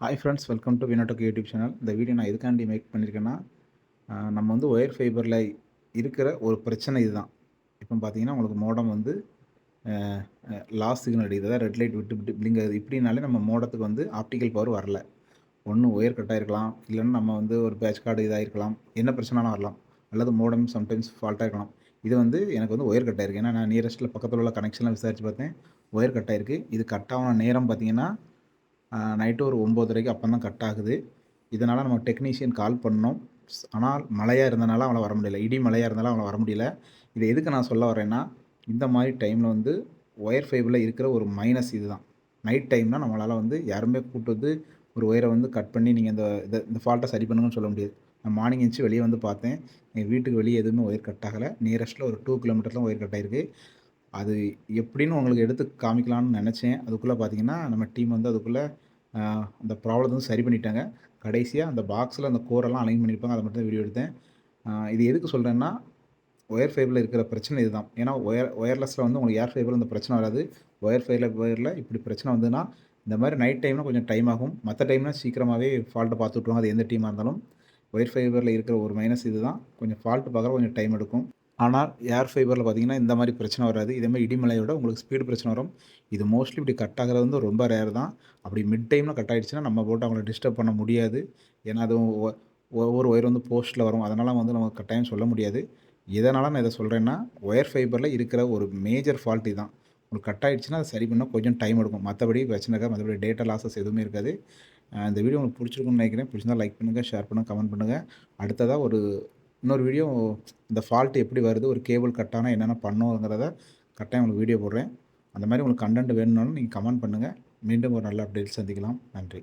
Hi friends welcome to வினோடோக் YouTube channel இந்த video நான் எதுக்காண்டி மேக் பண்ணியிருக்கேன்னா நம்ம வந்து ஒயர் ஃபைபரில் இருக்கிற ஒரு பிரச்சனை இதுதான். இப்போ பார்த்தீங்கன்னா உங்களுக்கு மோடம் வந்து லாஸ்ட் சிக்னல் அடிக்குது. அதாவது ரெட் லைட் விட்டு விட்டு பிளிங் ஆகுது. இப்படினாலே நம்ம மோடத்துக்கு வந்து ஆப்டிக்கல் பவர் வரல. ஒன்று ஒயர் கட் ஆகிருக்கலாம் இல்லைன்னா நம்ம வந்து ஒரு பேட்ச் கார்டு இதாகிருக்கலாம் என்ன பிரச்சனைனாலும் வரலாம். அல்லது மோடம் சம்டைம்ஸ் ஃபால்ட்டாக இருக்கலாம். இது வந்து எனக்கு வந்து ஒயர் கட் ஆயிருக்கு. ஏன்னா நான் நியரஸ்ட்டில் பக்கத்தில் உள்ள கனெக்ஷன்லாம் விசாரித்து பார்த்தேன். ஒயர் கட் ஆயிருக்கு. இது கட் நேரம் பார்த்தீங்கன்னா நைட்டு ஒரு ஒம்போதரைக்கு அப்போ தான் கட் ஆகுது. இதனால் நம்ம டெக்னீஷியன் கால் பண்ணோம். ஸ்- ஆனால் மழையாக இருந்தனால அவளை வர முடியல. இடி மழையாக இருந்தாலும் அவளை வர முடியல. இதை எதுக்கு நான் சொல்ல வரேன்னா இந்த மாதிரி டைமில் வந்து ஒயர் ஃபைபரில் இருக்கிற ஒரு மைனஸ் இதுதான். நைட் டைம்னால் நம்மளால் வந்து யாருமே கூப்பிட்டு வந்து ஒரு ஒயரை வந்து கட் பண்ணி நீங்கள் இந்த இதை இந்த ஃபால்ட்டை சரி பண்ணுங்கன்னு சொல்ல முடியாது. நான் மார்னிங் எழுந்துச்சு வெளியே வந்து பார்த்தேன். எங்கள் வீட்டுக்கு வெளியே எதுவுமே ஒயர் கட் ஆகலை. நியரஸ்ட்டில் ஒரு டூ கிலோமீட்டர் தான் ஒயர் கட் ஆயிருக்கு. அது எப்படின்னு உங்களுக்கு எடுத்து காமிக்கலாம்னு நினச்சேன். அதுக்குள்ளே பார்த்தீங்கன்னா நம்ம டீம் வந்து அதுக்குள்ளே அந்த ப்ராப்ளத்தை வந்து சரி பண்ணிட்டாங்க. கடைசியாக அந்த பாக்ஸில் அந்த கோரெல்லாம் அலைன் பண்ணியிருப்பாங்க அதை மட்டும் தான் வீடியோ எடுத்தேன் இது எதுக்கு சொல்கிறேன்னா ஒயர் ஃபைபரில் இருக்கிற பிரச்சனை இதுதான். ஏன்னா ஒயர் ஒயர்லெஸில் வந்து உங்களுக்கு ஏர் ஃபைபரில் இந்த பிரச்சனை வராது. ஒயர் ஃபைபரில் ஒயரில் இப்படி பிரச்சனை வந்ததுன்னா இந்த மாதிரி நைட் டைம்னா கொஞ்சம் டைம் ஆகும். மற்ற டைம்னா சீக்கிரமாகவே ஃபால்ட்டை பார்த்து விட்ருவாங்க அது எந்த டீமாக இருந்தாலும். ஒயர் ஃபைபரில் இருக்கிற ஒரு மைனஸ் இதுதான். கொஞ்சம் ஃபால்ட்டு பார்க்குற கொஞ்சம் டைம் எடுக்கும். ஆனால் ஏர் ஃபைபரில் பார்த்தீங்கன்னா இந்த மாதிரி பிரச்சனை வராது. இதே மாதிரி இடிமலையோட உங்களுக்கு ஸ்பீடு பிரச்சனை வரும். இது மோஸ்ட்லி இப்படி கட் ஆகிறது வந்து ரொம்ப ரேர் தான். அப்படி மிட் டைமில் கட் ஆகிடுச்சுன்னா நம்ம போட்டு அவங்கள டிஸ்டர்ப் பண்ண முடியாது. ஏன்னா அது ஒ- ஒவ்வொரு ஒயர் வந்து போஸ்ட்டில் வரும். அதனால் வந்து நம்ம கட்டாயம் சொல்ல முடியாது. எதனால் நான் இதை சொல்கிறேன்னா ஒயர் ஃபைபரில் இருக்கிற ஒரு மேஜர் ஃபால்ட்டி தான் உங்களுக்கு கட் ஆகிடுச்சுன்னா அதை சரி பண்ண கொஞ்சம் டைம் எடுக்கும். மற்றபடி பிரச்சனை இருக்காது. மற்றபடி டேட்டா லாஸஸ் எதுவுமே இருக்காது. இந்த வீடியோ உங்களுக்கு பிடிச்சிருக்குன்னு நினைக்கிறேன். பிடிச்சிருந்தா லைக் பண்ணுங்கள் ஷேர் பண்ணுங்கள் கமெண்ட் பண்ணுங்கள் அடுத்ததாக ஒரு இன்னொரு வீடியோ இந்த ஃபால்ட் எப்படி வருது ஒரு கேபிள் கட்டானா என்னென்ன பண்ணுங்கிறத கட்டாயம் உங்களுக்கு வீடியோ போடுறேன். அந்த மாதிரி உங்களுக்கு கண்டென்ட் வேணும்னாலும் நீங்கள் கமெண்ட் பண்ணுங்கள் மீண்டும் ஒரு நல்ல அப்டேட் சந்திக்கலாம். நன்றி.